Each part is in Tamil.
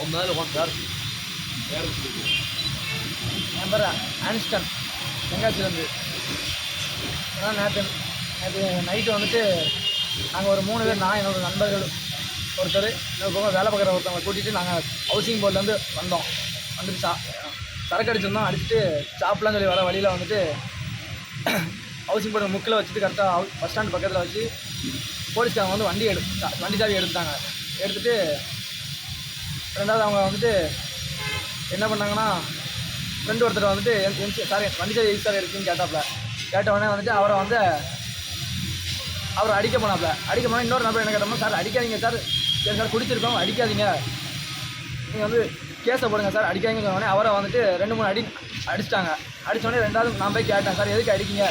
உன் மேலே உன் பேர் என் பேர் ஆன்ஸ்டன் தென்காசிலேருந்து ஆனால் நேற்று நேற்று நைட்டு வந்துட்டு நாங்கள் ஒரு மூணு பேர் நான் என்னோடய நண்பர்கள் ஒருத்தர் இன்னொரு பக்கம் வேலை பார்க்குற ஒருத்தவங்க கூட்டிகிட்டு நாங்கள் ஹவுசிங் போர்ட்லேருந்து வந்தோம். வந்துட்டு சா சரக்கு அடிச்சிருந்தோம். அடிச்சுட்டு சாப்பிட்லாம் சொல்லி வர வழியில் வந்துட்டு ஹவுசிங் போர்டு முக்கில் வச்சுட்டு கரெக்டாக பஸ் ஸ்டாண்ட் பக்கத்தில் வச்சு போலீஸ்காரங்க வந்து வண்டி எடு வண்டி சாவி எடுத்தாங்க எடுத்துகிட்டு ரெண்டாவது அவங்க வந்துட்டு என்ன பண்ணாங்கன்னா ஃப்ரெண்டு ஒருத்தர் வந்துட்டு எம்சி சார் வண்டி சார் எது சார் இருக்குன்னு கேட்டாப்புல கேட்ட உடனே வந்துட்டு அவரை வந்து அவரை அடிக்க போனாப்புல அடிக்க போனால் இன்னொரு நபர் என்ன கேட்டோம்னா சார் அடிக்காதீங்க சார் சரி சார் குடிச்சிருக்கோம் அடிக்காதீங்க. நீங்கள் வந்து கேஸை போடுங்க சார் அடிக்காதீங்க சொன்னோடனே அவரை வந்துட்டு ரெண்டு மூணு அடி அடிச்சிட்டாங்க. அடித்தோடனே ரெண்டாவது நான் போய் கேட்டேன் சார் எதுக்கு அடிக்கீங்க?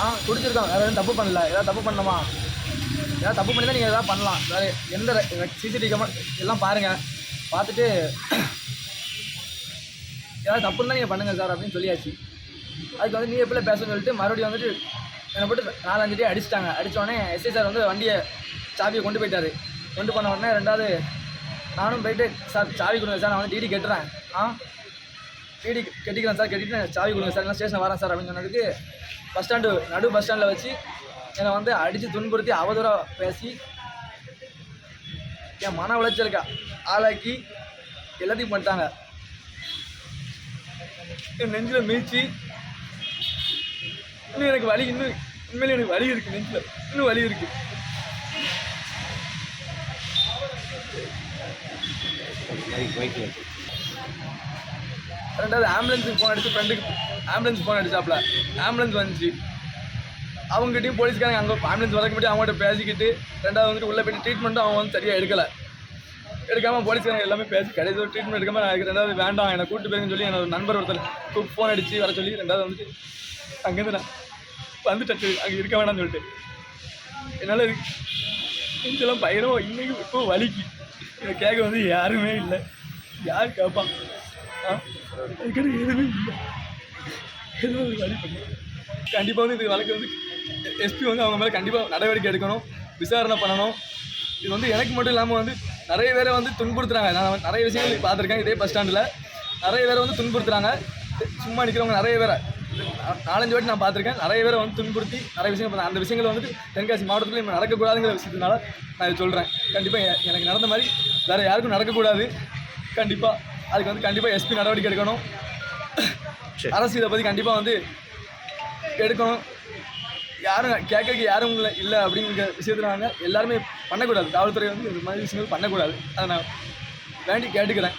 ஆ குடிச்சிருக்கோம். வேறு எதுவும் தப்பு பண்ணல. ஏதாவது தப்பு பண்ணணுமா? ஏதாவது தப்பு பண்ணி தான் நீங்கள் எதாவது பண்ணலாம். வேறு எந்த சிசிடிவி கேமரா எல்லாம் பாருங்கள் பார்த்துட்டு ஏதாவது தப்பு தான் நீங்கள் பண்ணுங்கள் சார் அப்படின்னு சொல்லியாச்சு. அதுக்கு வந்து நீ எப்படி பேசணும்னு சொல்லிட்டு மறுபடியும் வந்துட்டு என்னை போட்டு நாலஞ்சு டே அடிச்சிட்டாங்க. அடித்தோடனே உடனே எஸ்ஐ சார் வந்து வண்டியை சாவியை கொண்டு போயிட்டார். கொண்டு போன உடனே ரெண்டாவது நானும் போயிட்டு சார் சாவி கொடுங்க சார் நான் வந்து டிடி கட்டுறேன். ஆ? டிடி கட்டிக்கிறேன் சார் கட்டிட்டு சாவி கொடுங்க சார் நான் ஸ்டேஷன் வரேன் சார் அப்படின்னு சொன்னதுக்கு பஸ் ஸ்டாண்டு நடு பஸ் ஸ்டாண்டில் வச்சு என்னை வந்து அடித்து துன்புறுத்தி அவதூறாக பேசி என் மன உளைச்சலுக்கா ஆளாக்கி எல்லாத்தையும் பண்ணிட்டாங்க. என் நெஞ்சில் மீழ்ச்சி இன்னும் எனக்கு வலி இன்னும் உண்மையிலே எனக்கு வலி இருக்குது நெஞ்சில். இன்னும் வலி இருக்குது ரெண்டாவது ஆம்புலன்ஸுக்கு ஃபோன் அடிச்சு ஃப்ரெண்டுக்கு ஆம்புலன்ஸ் ஃபோன் அடிச்சாப்ல. ஆம்புலன்ஸ் வந்துச்சு. அவங்ககிட்டயும் போலீஸ்காரங்க அங்கே ஆம்புலன்ஸ் வரக்கு மட்டும் அவங்ககிட்ட பேசிக்கிட்டு ரெண்டாவது வந்துட்டு உள்ளே போயிட்டு ட்ரீட்மெண்ட்டும் அவங்க வந்து சரியாக எடுக்கலை. எடுக்காமல் போலீஸ்காரங்க எல்லாமே பேசி கடைசி ட்ரீட்மெண்ட் எடுக்காமல் எனக்கு ரெண்டாவது வேண்டாம். என்னை கூட்டு போயிருங்கன்னு சொல்லி என்னோட நண்பர் ஒருத்தர் கூப்பிட்டு ஃபோன் அடித்து வர சொல்லி ரெண்டாவது வந்துட்டு அங்கேருந்து நான் வந்துட்டேன் அங்கே இருக்க வேண்டாம்னு சொல்லிட்டு. என்னால் நெஞ்செல்லாம் பயிரோ இன்னைக்கு இப்போ வலிக்கு. இதை கேட்க வந்து யாருமே இல்லை. யார் கேட்பான் ஆ? எதுவுமே இல்லை. எதுவும் ஒரு வழி பண்ணி. கண்டிப்பாக வந்து இது வழக்கு வந்து எஸ்பி வந்து அவங்க மேலே கண்டிப்பாக நடவடிக்கை எடுக்கணும். விசாரணை பண்ணணும். இது வந்து எனக்கு மட்டும் இல்லாமல் வந்து நிறைய பேரை வந்து துன்புறுத்துறாங்க. நான் நிறைய விஷயங்கள் பார்த்துருக்கேன். இதே பஸ் ஸ்டாண்டில் நிறைய பேரை வந்து துன்புறுத்துறாங்க. சும்மா நிற்கிறவங்க நிறைய பேரை. நாலஞ்சு வாட்டி நான் பார்த்துருக்கேன். நிறைய பேரை வந்து துன்புறுத்தி நிறைய விஷயங்கள் அந்த விஷயங்கள் வந்துட்டு தென்காசி மாவட்டத்தில் இப்போ நடக்கக்கூடாதுங்கிற விஷயத்தினால நான் இதை சொல்கிறேன் கண்டிப்பாக எனக்கு நடந்த மாதிரி வேறு யாருக்கும் நடக்கக்கூடாது. கண்டிப்பாக அதுக்கு வந்து கண்டிப்பாக எஸ்பி நடவடிக்கை எடுக்கணும். அரசு இதை பற்றி கண்டிப்பாக வந்து எடுக்கணும். யாரும் கேட்கறதுக்கு யாரும் இல்லை இல்லை அப்படிங்கிற விஷயத்தில் நாங்கள் எல்லாருமே பண்ணக்கூடாது. காவல்துறை வந்து இந்த மாதிரி விஷயங்கள் பண்ணக்கூடாது. அதை நான் வேண்டி கேட்டுக்கிறேன்.